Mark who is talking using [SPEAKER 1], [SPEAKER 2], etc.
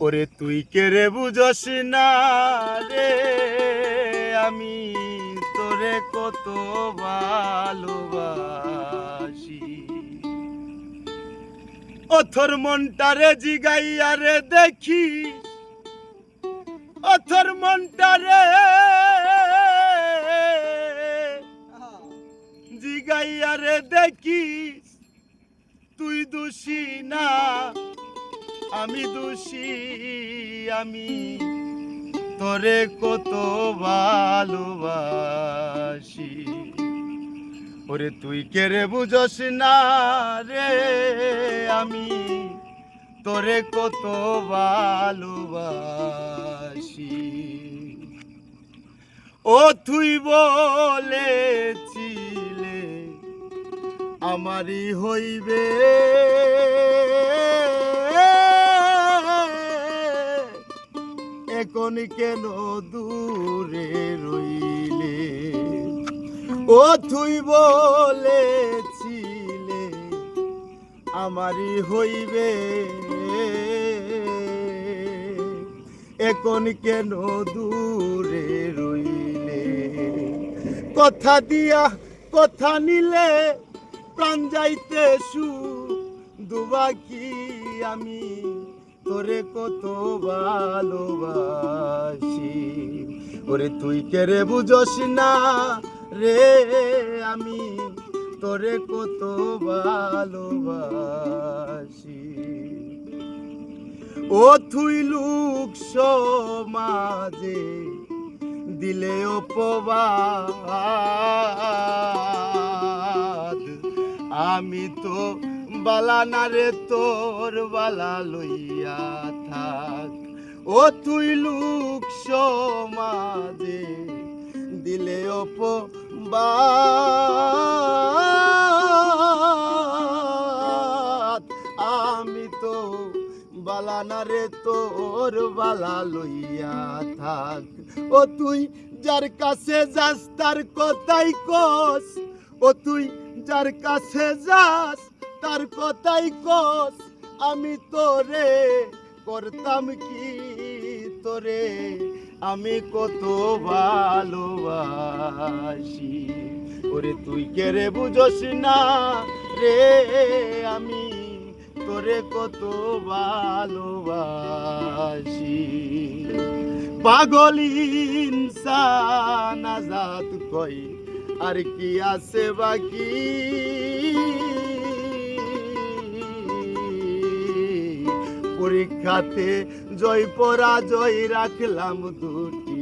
[SPEAKER 1] ওরে তুই কে রে বুঝস না রে? আমি তোরে কত ভালোবাসি। অথর মনটারে জিগাইয়া রে দেখি। অথর মনটারে জিগাইয়া রে দেখি তুই দোষী না। আমি দোষী, আমি তোরে কত ভালোবাসি। ওরে তুই কে রে বুঝস না রে? আমি তোরে কত ভালোবাসি। ও তুই বলেছিলে, আমারই হইবে এখন কেন দূরে রইলে? ও তুই বলেছিলে আমারই হইবে। এখন কেন দূরে রইলে? কথা দিয়া কথা নিলে প্রাণ যাইতে সু দুবাকি আমি তোরে কত ভালোবাসি। ওরে তুই কে রে বুঝস না? রে আমি তোরে কত ভালোবাসি। ও তুই লোক সমাজে দিলে অপবাদ। আমি তো বালা না রে, তোর বালা লইয়া থাক। ও তুই লোক সমাজে দিলে অপবাদ। আমি তো বালা না রে, তোর বালা লইয়া থাক। ও তুই যার কাছে যাস, তার কথাই কস। ও তুই যার কাছে যাস, তার কথাই কস। আমি তোরে করতাম কি তোরে? আমি কত ভালোবাসি। ওরে তুই কে রে বুঝস না রে? আমি তোরে কত ভালোবাসি। পাগল ইনসান আজাদ কই? আর কি আছে বাকি? পরীক্ষাতে জয় পরাজয় রাখলাম দুটি